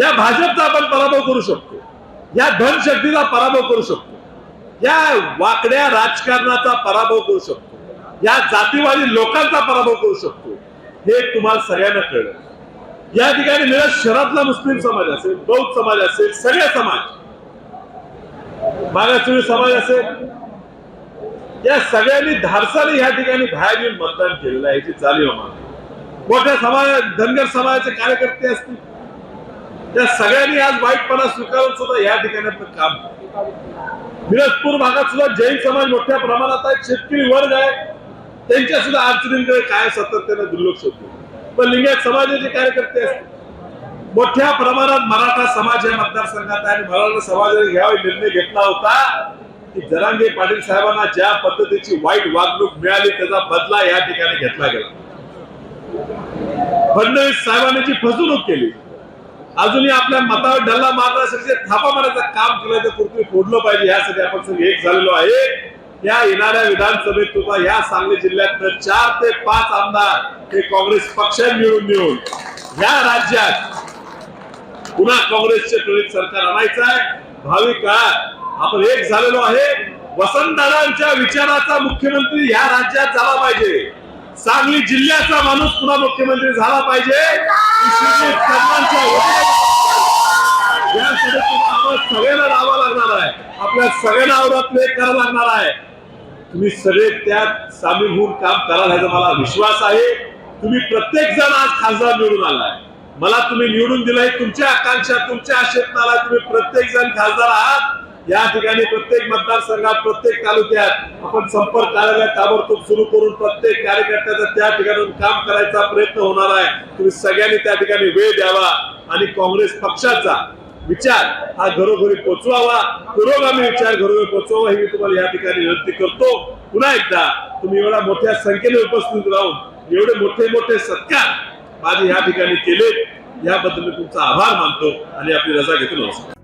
या भाजपचा आपण पराभव करू शकतो. या धनशक्तीचा पराभव करू शकतो. या वाकड्या राजकारणाचा पराभव करू शकतो. या जातीवादी लोकांचा पराभव करू शकतो. हे तुम्हाला सगळ्यांना कळलं. या ठिकाणी मिळत शहरातला मुस्लिम समाज असेल बौद्ध समाज असेल सगळे समाज. मागासवर्गीय समाज असेल. या सगळ्यांनी धारसाने या ठिकाणी बाहेर येऊन मतदान केलेलं आहे याची चालीव आम्हाला मोठ्या समाज धनगर समाजाचे कार्यकर्ते असतील. त्या सगळ्यांनी आज वाईटपणा स्वीकारून सुद्धा या ठिकाणी आपलं काम मिरजपूर भागात सुद्धा जैन समाज मोठ्या प्रमाणात आहे शेतकरी वर्ग आहे. त्यांच्या सुद्धा अडचणींकडे काय सातत्याने दुर्लक्ष होते. पण लिंगायत समाजाचे कार्यकर्ते असतील मोठ्या प्रमाणात मराठा समाज या मतदारसंघात आहे आणि मराठा समाजाने घ्यावा निर्णय घेतला होता की जरांगे पाटील साहेबांना ज्या पद्धतीची वाईट वागणूक मिळाली त्याचा बदला या ठिकाणी घेतला गेला. फडणवीस साहेबांनी जी फसवणूक केली अजूनही आपल्या मतावर डल्ला मारण्यासाठी थापा मारायचं काम केलं तर पृथ्वी फोडलं पाहिजे. यासाठी आपण सगळे एक झालेलो आहे. या येणाऱ्या विधानसभेत सुद्धा या सांगली जिल्ह्यात चार ते पाच आमदार हे काँग्रेस पक्षात मिळून मिळून या राज्यात पुन्हा काँग्रेसचे प्रणित सरकार आणायचं आहे. भावी काळात आपण एक झालेलो आहे. वसंतदादांच्या विचाराचा मुख्यमंत्री या राज्यात झाला पाहिजे. सांगली जिल्ह्याचा माणूस पुन्हा मुख्यमंत्री झाला पाहिजे विश्वजित कदमांच्या वतीने यासाठी तुम्हाला आम्हाला सगळ्यांना राहावं लागणार आहे आपल्या सगळ्यांना आवरात एक करावं लागणार आहे. तुम्ही सगळे त्यात सामील होऊन काम कराल ह्याचा मला विश्वास आहे. तुम्ही प्रत्येक जण आज खासदार निवडून आलाय मला तुम्ही निवडून दिलाय तुमच्या आकांक्षा तुमच्या आशेत तुम्ही प्रत्येक जण खासदार आहात. या ठिकाणी प्रत्येक मतदारसंघात प्रत्येक तालुक्यात आपण संपर्क कार्यालय ताबडतोब सुरू करून प्रत्येक कार्यकर्त्याचा त्या ठिकाणी काम करायचा प्रयत्न होणार आहे. तुम्ही सगळ्यांनी त्या ठिकाणी वेळ द्यावा आणि काँग्रेस पक्षाचा विचार हा घरोघरी पोचवावा. पुरोगामी विचार घरोघरी पोचवावा हे मी तुम्हाला या ठिकाणी विनंती करतो. पुन्हा एकदा तुम्ही एवढ्या मोठ्या संख्येने उपस्थित राहून एवढे मोठे मोठे सत्कार माझे या ठिकाणी केले याबद्दल मी तुमचा आभार मानतो आणि आपली रजा घेतो. नमस्कार.